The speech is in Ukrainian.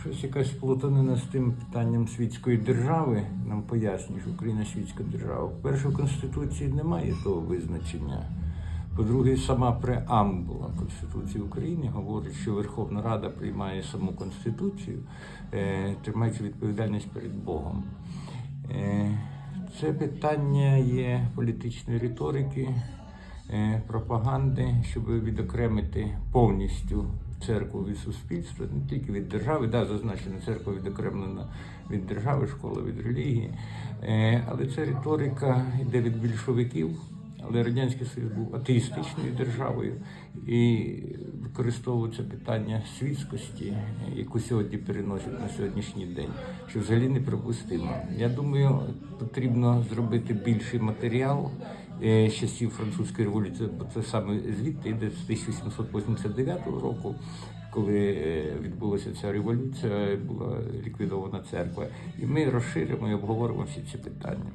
щось якась плутанина з тим питанням світської держави. Нам пояснюють, що Україна світська держава. По-перше, в Конституції немає того визначення. По-друге, сама преамбула Конституції України говорить, що Верховна Рада приймає саму Конституцію, е, тримаючи відповідальність перед Богом. Е, Це питання є політичної риторики, е, пропаганди, щоб відокремити повністю церкву від суспільства, не тільки від держави, да, зазначена церква відокремлена від держави, школа від релігії. Е, Але ця риторика йде від більшовиків. Але Радянський Союз був атеїстичною державою і використовується питання світськості, яку сьогодні переносять на сьогоднішній день, що взагалі неприпустимо. Я думаю, потрібно зробити більший матеріал з часів французької революції, бо це саме звідти йде з 1889 року. Коли е, відбулася ця революція, була ліквідована церква, і ми розширимо і обговоримо всі ці питання.